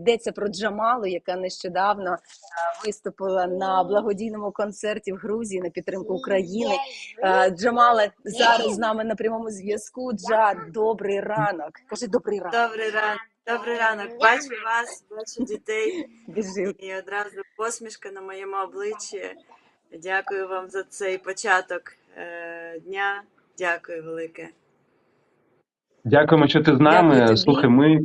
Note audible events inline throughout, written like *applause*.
йдеться про Джамалу, яка нещодавно е, виступила на благодійному концерті в Грузії на підтримку України. Е, Джамала зараз з нами на прямому зв'язку. Джа, добрий ранок. Кажи добрий ранок. Добрий ранок, добрий ранок. Бачу вас, бачу дітей Біжи. і одразу посмішка на моєму обличчі. Дякую вам за цей початок е, дня. Дякую велике. Дякуємо, що ти з нами. Слухай, ми,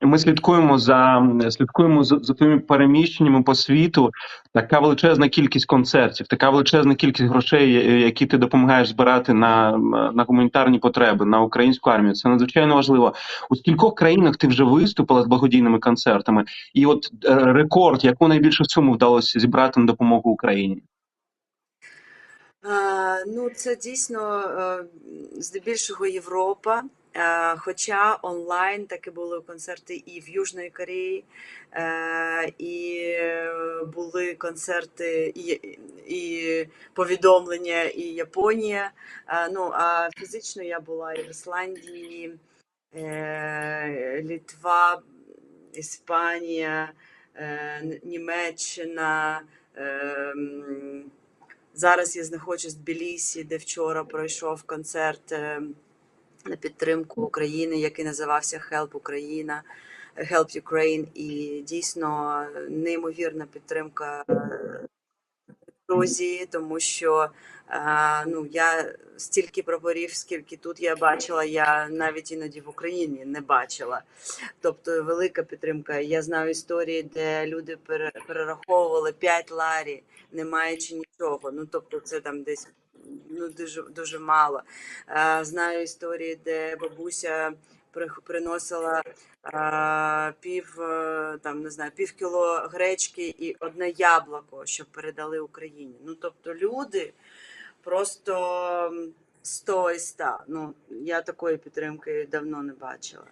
ми слідкуємо за слідкуємо за, за твоїми переміщеннями по світу. Така величезна кількість концертів, така величезна кількість грошей, які ти допомагаєш збирати на, на гуманітарні потреби на українську армію. Це надзвичайно важливо. У скількох країнах ти вже виступила з благодійними концертами, і от е, рекорд, яку найбільшу суму вдалося зібрати на допомогу Україні. Ну, це дійсно е, здебільшого Європа. Е, Хоча онлайн таки були концерти і в Южної Кореї, е, і були концерти і, і повідомлення, і Японія. Е, Ну а фізично я була і в Ісландії, Літва, Іспанія, Німеччина. Зараз я знаходжусь в Тбілісі, де вчора пройшов концерт на підтримку України, який називався Help Україна, Help Ukraine. І дійсно неймовірна підтримка е, Грузії, тому що е, ну, я стільки прапорів, скільки тут я бачила, я навіть іноді в Україні не бачила. Тобто велика підтримка. Я знаю історії, де люди перераховували 5 ларі, не маючи нічого. Ну тобто, це там десь ну дуже дуже мало. Е, Знаю історії, де бабуся приносила е, пів е, там не знаю, пів кіло гречки і одне яблуко, щоб передали Україні. Ну тобто, люди просто 100 і 100. Ну я такої підтримки давно не бачила.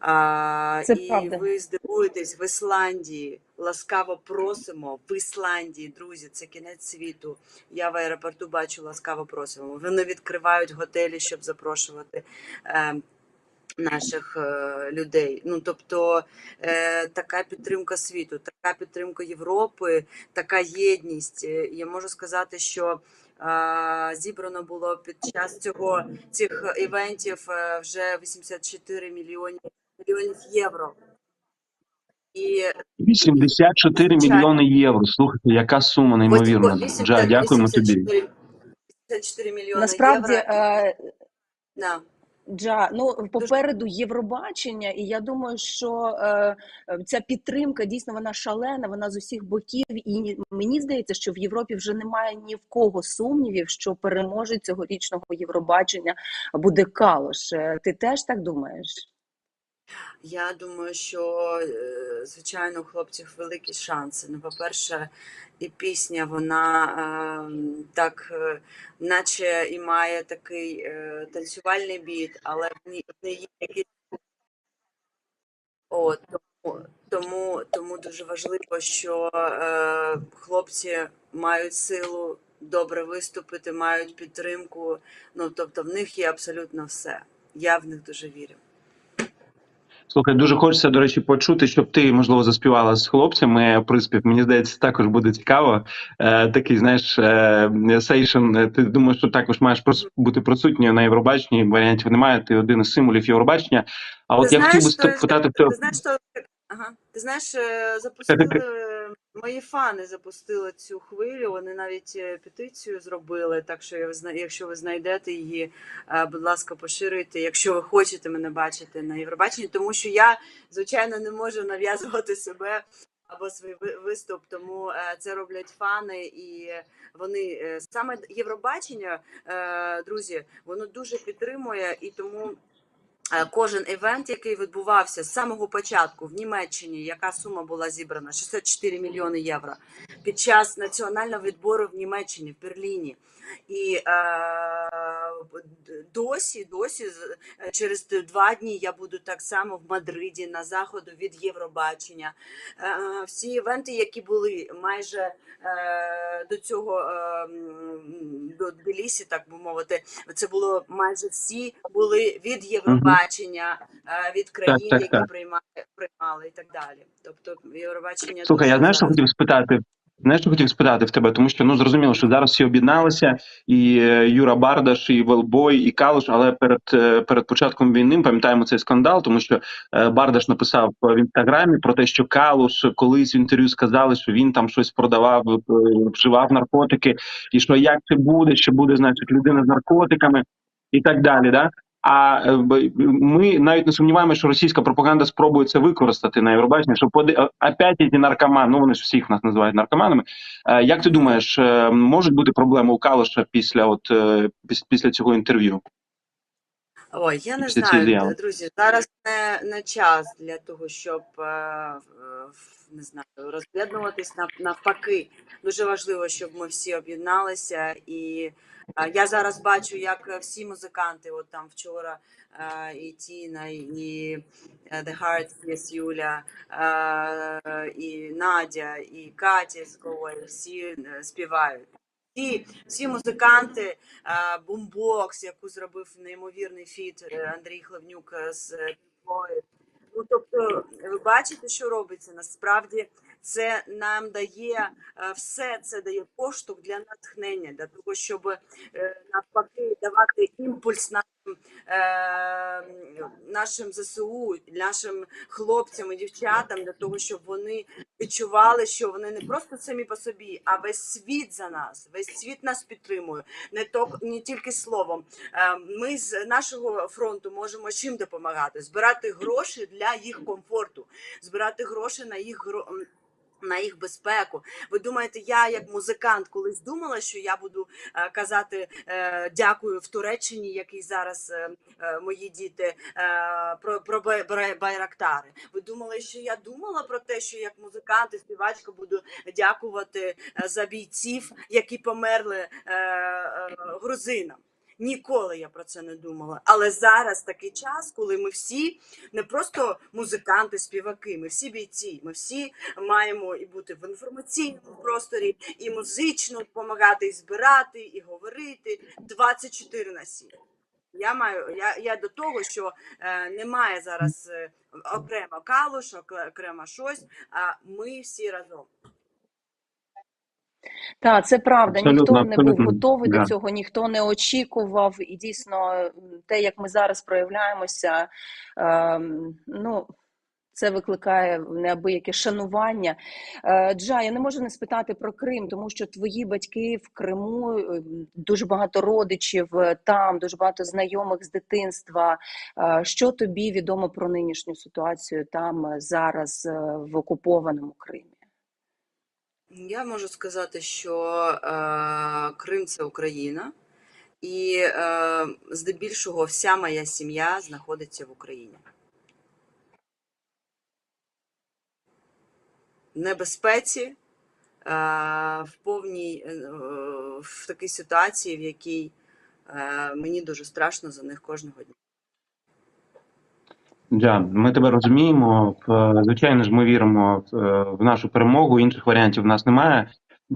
А, Це і правда. ви здивуєтесь в Ісландії. Ласкаво просимо в Ісландії, друзі. Це кінець світу. Я в аеропорту бачу ласкаво просимо. Вони відкривають готелі, щоб запрошувати. Е, Наших е, людей, ну тобто е, така підтримка світу, така підтримка Європи, така єдність. Е, Я можу сказати, що е, зібрано було під час цього цих івентів вже 84 мільйонів мільйонів євро. І 84 мільйони євро. Слухайте, яка сума неймовірна. Джа, дякуємо тобі. 84 84 мільйони Насправді, євро. е, Да. Джа, ну попереду Євробачення, і я думаю, що е, ця підтримка дійсно вона шалена, вона з усіх боків. І ні- мені здається, що в Європі вже немає ні в кого сумнівів, що переможець цьогорічного Євробачення буде Калош. Е, Ти теж так думаєш? Я думаю, що е, звичайно у хлопців великі шанси. Ну, по-перше, і пісня, вона е, так, е, наче і має такий е, танцювальний біт, але в ній, є якийсь. От, тому, тому, тому дуже важливо, що е, хлопці мають силу добре виступити, мають підтримку. Ну, тобто в них є абсолютно все. Я в них дуже вірю. Слухай, дуже хочеться, до речі, почути, щоб ти, можливо, заспівала з хлопцями приспів. Мені здається, також буде цікаво. Е, такий, знаєш, е, сейшн. Ти думаєш, що також маєш бути присутньою на Євробаченні. Варіантів немає. Ти один із символів Євробачення. А от Ти я хотів би знаєш, спитати в Ти знаєш, що ага. Ти знаєш, е, запустили мої фани запустили цю хвилю. Вони навіть е, петицію зробили. Так що якщо ви знайдете її, е, будь ласка, поширюйте, якщо ви хочете мене бачити на Євробаченні, тому що я звичайно не можу нав'язувати себе. Або свій ви- виступ, тому е, це роблять фани, і вони саме Євробачення, друзі, воно дуже підтримує, і тому Кожен івент, який відбувався з самого початку в Німеччині, яка сума була зібрана 64 мільйони євро під час національного відбору в Німеччині, в Берліні. І е, досі, досі е, через два дні я буду так само в Мадриді на заходу від Євробачення. Е, всі івенти, які були майже е, до цього е, до Тбілісі, так би мовити, це було майже всі були від Євробачення, е, від країн, так, які так. приймали, приймали і так далі. Тобто Євробачення Слухай, я знаєш, що хотів спитати. Знаєш, що хотів спитати в тебе, тому що ну зрозуміло, що зараз всі об'єдналися, і е, Юра Бардаш, і Велбой, і Калуш, але перед е, перед початком війни пам'ятаємо цей скандал, тому що Бардаш написав в інстаграмі про те, що Калуш колись в інтерв'ю сказали, що він там щось продавав, вживав наркотики, і що як це буде, що буде, значить, людина з наркотиками і так далі. Да? А е, ми навіть не сумніваємося, що російська пропаганда спробує це використати на Євробаченні, щоб поди... опять ці наркомани, ну вони ж всіх нас називають наркоманами. Е, Як ти думаєш, е, можуть бути проблеми у Калиша після от після цього інтерв'ю? Ой, я не знаю, друзі. Зараз не, не час для того, щоб е, не знаю, роз'єднуватись навпаки. Дуже важливо, щоб ми всі об'єдналися. І е, я зараз бачу, як всі музиканти, от там вчора е, і Тіна, і The Heart, Yes, Юля, і Надя, і Катя з Коваль, всі співають. Всі, всі музиканти, бумбокс, яку зробив неймовірний фіт е, Андрій Хлевнюк е, з е, Ну тобто, ви бачите, що робиться? Насправді це нам дає е, все це дає поштовх для натхнення, для того, щоб е, навпаки давати імпульс нашим, е, нашим ЗСУ, нашим хлопцям і дівчатам для того, щоб вони відчували, що вони не просто самі по собі, а весь світ за нас, весь світ нас підтримує, не то не тільки словом. Е, Ми з нашого фронту можемо чим допомагати? Збирати гроші для їх комфорту, збирати гроші на їх гро- на їх безпеку. Ви думаєте, я як музикант колись думала, що я буду е, казати е, дякую в Туреччині, який зараз е, мої діти про, про бай- бай- байрактари. Ви думали, що я думала про те, що як музикант і співачка буду дякувати за бійців, які померли грузинам. Ніколи я про це не думала. Але зараз такий час, коли ми всі не просто музиканти, співаки, ми всі бійці, ми всі маємо і бути в інформаційному просторі, і музично допомагати, і збирати, і говорити 24 на 7. Я маю я, я до того, що е, немає зараз е, окремо калуш, окре- окремо щось, а ми всі разом. Так, це правда. Абсолютно, ніхто не був готовий да. до цього, ніхто не очікував. І дійсно, те, як ми зараз проявляємося, ем, ну. Це викликає неабияке шанування. Е, Джа, я не можу не спитати про Крим, тому що твої батьки в Криму е, дуже багато родичів е, там, дуже багато знайомих з дитинства. Е, Що тобі відомо про нинішню ситуацію там е, зараз е, в окупованому Кримі? Я можу сказати, що е, Крим це Україна, і е, здебільшого вся моя сім'я знаходиться в Україні. Небезпеці, е, в повній е, в такій ситуації, в якій е, мені дуже страшно за них кожного дня. Джан, ми тебе розуміємо. Звичайно ж, ми віримо в, е, нашу перемогу. Інших варіантів в нас немає.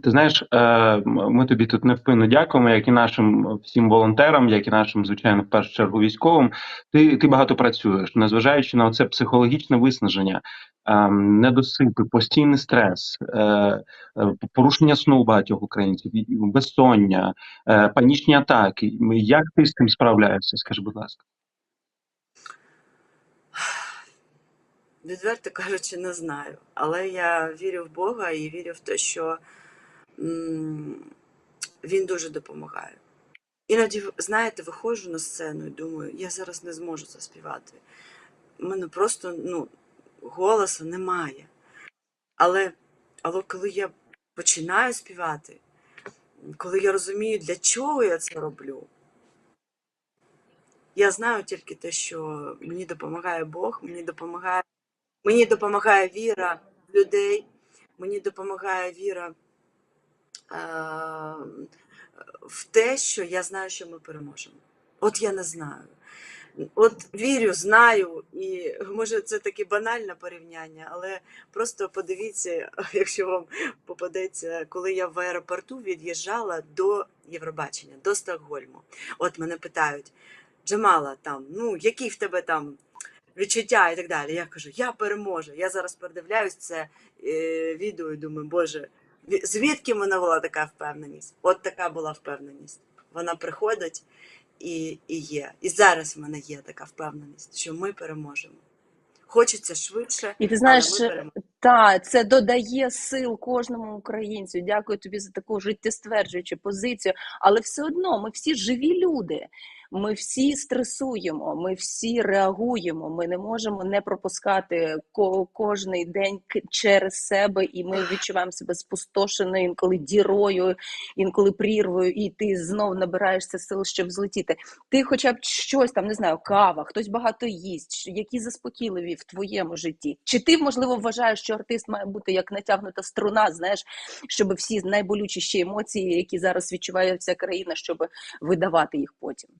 Ти знаєш, е, ми тобі тут невпинно дякуємо, як і нашим всім волонтерам, як і нашим, звичайно, в першу чергу військовим. Ти, ти багато працюєш, незважаючи на це психологічне виснаження, е, недосипи, постійний стрес, порушення сну у багатьох українців, безсоння, панічні атаки. Як ти з цим справляєшся? Скажи, будь ласка. Відверто кажучи, не знаю. Але я вірю в Бога і вірю в те, що Він дуже допомагає. Іноді, знаєте, виходжу на сцену і думаю, я зараз не зможу заспівати. У мене просто ну, голосу немає. Але, але коли я починаю співати, коли я розумію, для чого я це роблю, я знаю тільки те, що мені допомагає Бог, мені допомагає, мені допомагає віра в людей, мені допомагає віра е, в те, що я знаю, що ми переможемо. От я не знаю. От вірю, знаю, і може це таке банальне порівняння, але просто подивіться, *laughs* якщо вам попадеться, коли я в аеропорту від'їжджала до Євробачення, до Стокгольму. От мене питають, Джамала, там, ну які в тебе там відчуття і так далі. Я кажу, я переможу. Я зараз передивляюсь це е, відео і думаю, Боже, звідки в мене була така впевненість? От така була впевненість. Вона приходить і, і є. І зараз в мене є така впевненість, що ми переможемо. Хочеться швидше, І ти знаєш, але ми переможемо. та це додає сил кожному українцю. Дякую тобі за таку життєстверджуючу позицію. Але все одно ми всі живі люди. Ми всі стресуємо, ми всі реагуємо. Ми не можемо не пропускати ко- кожний день через себе, і ми відчуваємо себе спустошеною, інколи дірою, інколи прірвою, і ти знов набираєшся сил, щоб злетіти. Ти, хоча б щось там не знаю, кава, хтось багато їсть, які заспокійливі в твоєму житті. Чи ти можливо вважаєш, що артист має бути як натягнута струна, знаєш, щоб всі найболючіші емоції, які зараз відчуває вся країна, щоб видавати їх потім?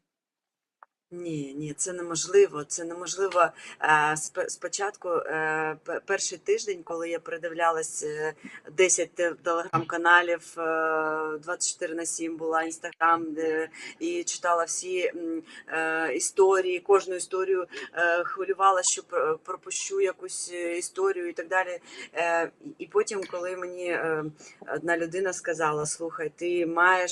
Ні, ні, це неможливо. Це неможливо. Е, Спочатку е, перший тиждень, коли я передивлялась е, 10 телеграм-каналів, е, 24 на 7 була інстаграм, і читала всі історії, кожну історію хвилювала, що про- пропущу якусь історію і так далі. І потім, коли мені одна людина сказала: слухай, ти маєш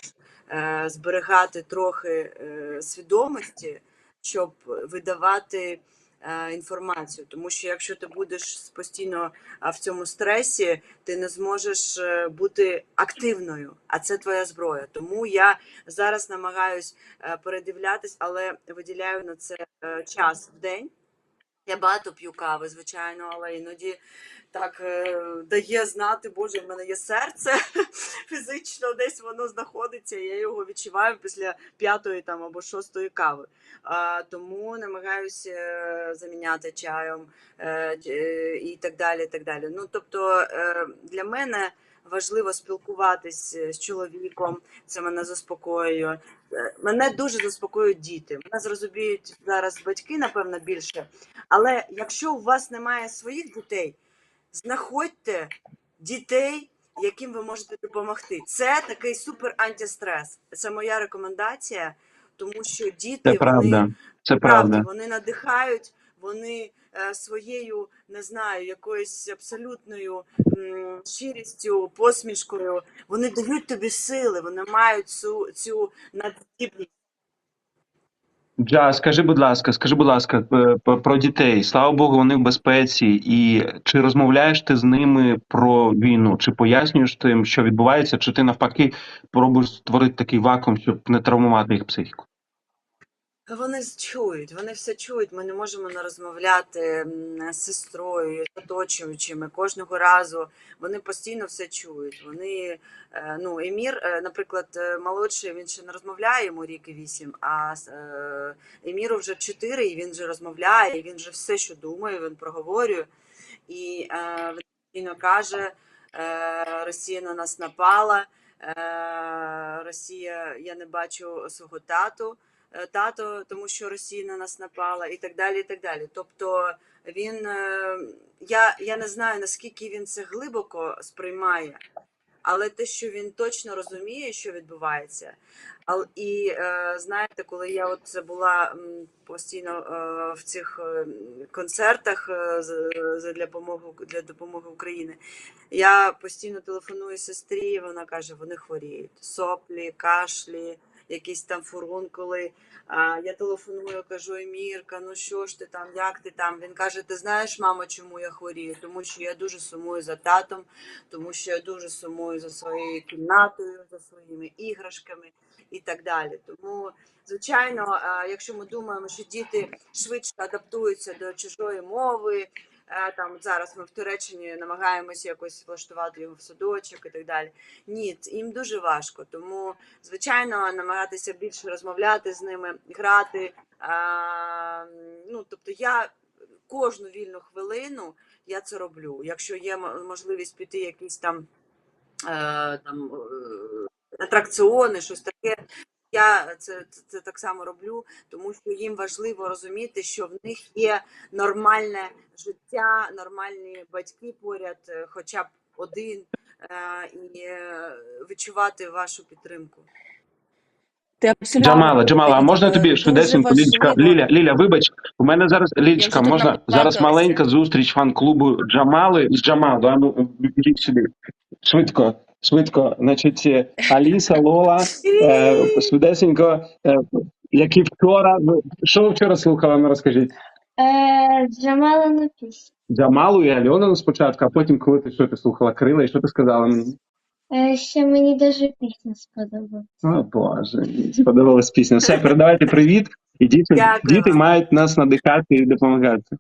зберігати трохи е, свідомості, щоб видавати е, інформацію. Тому що якщо ти будеш постійно в цьому стресі, ти не зможеш е, бути активною, а це твоя зброя. Тому я зараз намагаюсь е, передивлятись, але виділяю на це е, час в день. Я багато п'ю кави, звичайно, але іноді так е, дає знати, Боже, в мене є серце *laughs* фізично, десь воно знаходиться, я його відчуваю після п'ятої там або шостої кави. А, тому намагаюся е, заміняти чаєм е, е, і так далі. Так далі. Ну, тобто для мене важливо спілкуватись з чоловіком, це мене заспокоює. Мене дуже заспокоюють діти. Мене зрозуміють зараз батьки, напевно, більше. Але якщо у вас немає своїх дітей, знаходьте дітей, яким ви можете допомогти. Це такий супер антистрес. Це моя рекомендація, тому що діти Це вони. Це правда, правда. вони надихають, вони е, своєю, не знаю, якоюсь абсолютною м, щирістю, посмішкою, вони дають тобі сили, вони мають цю, цю надздібність. Джа, скажи, будь ласка, скажи, будь ласка, про дітей. Слава Богу, вони в безпеці. І чи розмовляєш ти з ними про війну? Чи пояснюєш ти їм, що відбувається, чи ти навпаки пробуєш створити такий вакуум, щоб не травмувати їх психіку? Вони чують, вони все чують. Ми не можемо не розмовляти з сестрою, з оточуючими. Кожного разу вони постійно все чують. Вони, е, ну, Емір, е, наприклад, е, молодший, він ще не розмовляє, йому рік і вісім, а Еміру вже чотири, і він вже розмовляє, і він вже все, що думає, він проговорює. І він каже, Росія на нас напала, Росія, я не бачу свого тату тато, тому що Росія на нас напала, і так далі. і так далі. Тобто він е, я, я не знаю наскільки він це глибоко сприймає, але те, що він точно розуміє, що відбувається. І е, знаєте, коли я от була постійно е, в цих е, концертах е, для допомоги для допомоги Україні, я постійно телефоную сестрі. Вона каже: вони хворіють, соплі, кашлі, якісь там фурункули. А, я телефоную, кажу, Емірка, ну що ж ти там, як ти там? Він каже: Ти знаєш, мама, чому я хворію? Тому що я дуже сумую за татом, тому що я дуже сумую за своєю кімнатою, за своїми іграшками і так далі. Тому, звичайно, якщо ми думаємо, що діти швидше адаптуються до чужої мови. Е, Там зараз ми в Туреччині намагаємося якось влаштувати його в садочок і так далі. Ні, їм дуже важко. Тому, звичайно, намагатися більше розмовляти з ними, грати. А, ну, тобто я кожну вільну хвилину я це роблю. Якщо є мо- можливість піти якісь там, е, там е, атракціони, щось таке. Я це, це, це так само роблю, тому що їм важливо розуміти, що в них є нормальне життя, нормальні батьки поряд, е, хоча б один, е, і е, відчувати вашу підтримку. Ти абсолютно Джамала, Джамала, а можна тобі швидесенько, Лілічка. Ліля, Ліля, вибач, у мене зараз, Лілічка, можна, зараз маленька зустріч фан-клубу Джамали з Джамалу, а ну, сюди, швидко, швидко, значить, е, Аліса, Лола, е, швидесенько, е, як і вчора, що ви вчора слухали, ну розкажіть. Е, Джамала напис. Джамалу і Альону спочатку, а потім, коли ти що ти слухала, Крила, і що ти сказала мені? Е, ще мені даже пісня сподобалась. О, Боже, сподобалась пісня. Все, передавайте привіт, і діти, Дякую діти мають нас надихати і допомагати. Це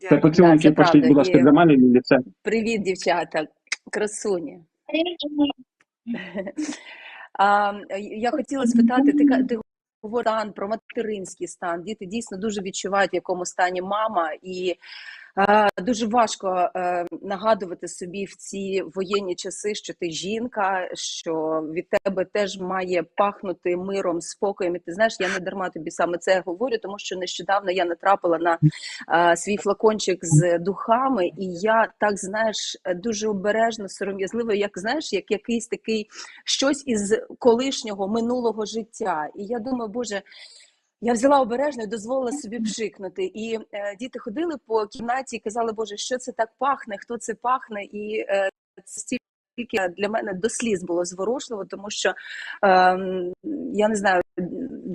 Дякую. поцілунки це пошліть, будь ласка, І- Джамалі, Лілі, все. Привіт, дівчата, красуні. *laughs* А, я хотіла спитати, ти, ти говориш про материнський стан. Діти дійсно дуже відчувають, в якому стані мама, і дуже важко е, нагадувати собі в ці воєнні часи, що ти жінка, що від тебе теж має пахнути миром, спокоєм. І ти знаєш, я не дарма тобі саме це говорю, тому що нещодавно я натрапила на е, свій флакончик з духами, і я так знаєш дуже обережно, сором'язливо, як знаєш, як якийсь такий щось із колишнього минулого життя. І я думаю, Боже. Я взяла обережно і дозволила собі пшикнути. І е, діти ходили по кімнаті і казали, Боже, що це так пахне, хто це пахне? І е, це стільки для мене до сліз було зворушливо, тому що е, я не знаю,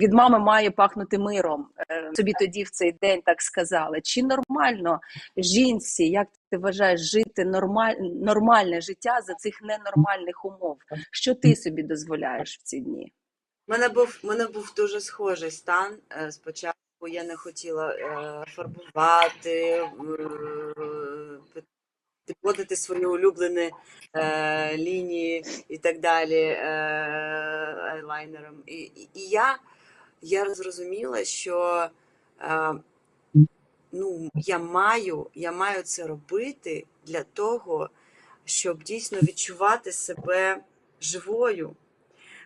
від мами має пахнути миром. Е, собі тоді в цей день так сказали. Чи нормально жінці, як ти вважаєш, жити нормаль, нормальне життя за цих ненормальних умов? Що ти собі дозволяєш в ці дні? Мене був, мене був дуже схожий стан. Е, Спочатку я не хотіла е, фарбувати, е, підводити свої улюблені е, лінії і так далі е, айлайнером. І, і, і я, я зрозуміла, що е, ну, я, маю, я маю це робити для того, щоб дійсно відчувати себе живою.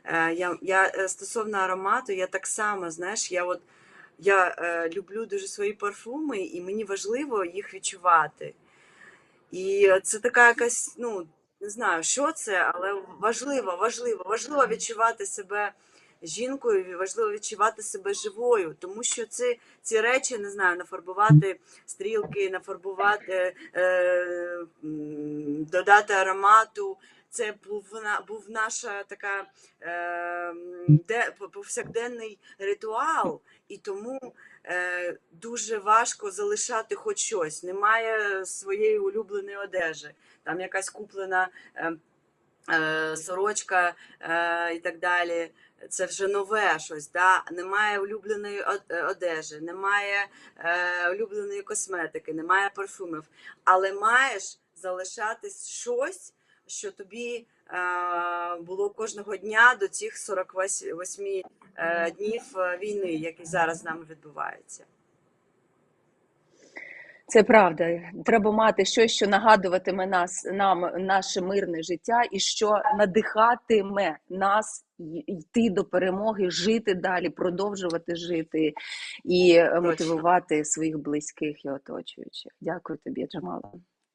Е, Я, я е, стосовно аромату, я так само, знаєш, я от я е, люблю дуже свої парфуми, і мені важливо їх відчувати. І це така якась, ну, не знаю, що це, але важливо, важливо, важливо відчувати себе жінкою, важливо відчувати себе живою, тому що ці, ці речі, не знаю, нафарбувати стрілки, нафарбувати, е, додати аромату. Це був, був наша така е, де, повсякденний ритуал, і тому е, дуже важко залишати хоч щось. Немає своєї улюбленої одежі. Там якась куплена е, е, сорочка е, і так далі. Це вже нове щось. Да? Немає улюбленої е, одежі, немає е, улюбленої косметики, немає парфумів, але маєш залишатись щось, що тобі е, було кожного дня до цих 48 е, днів е, війни, які зараз з нами відбуваються. Це правда. Треба мати щось, що нагадуватиме нас, нам наше мирне життя, і що надихатиме нас йти до перемоги, жити далі, продовжувати жити і е, мотивувати своїх близьких і оточуючих. Дякую тобі, Джамала.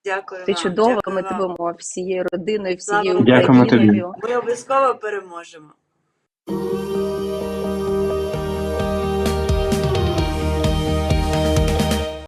Дякую Ти вам. чудова. дякую Ми вам. тебе всією родиною, всією. Україною. Ми обов'язково переможемо.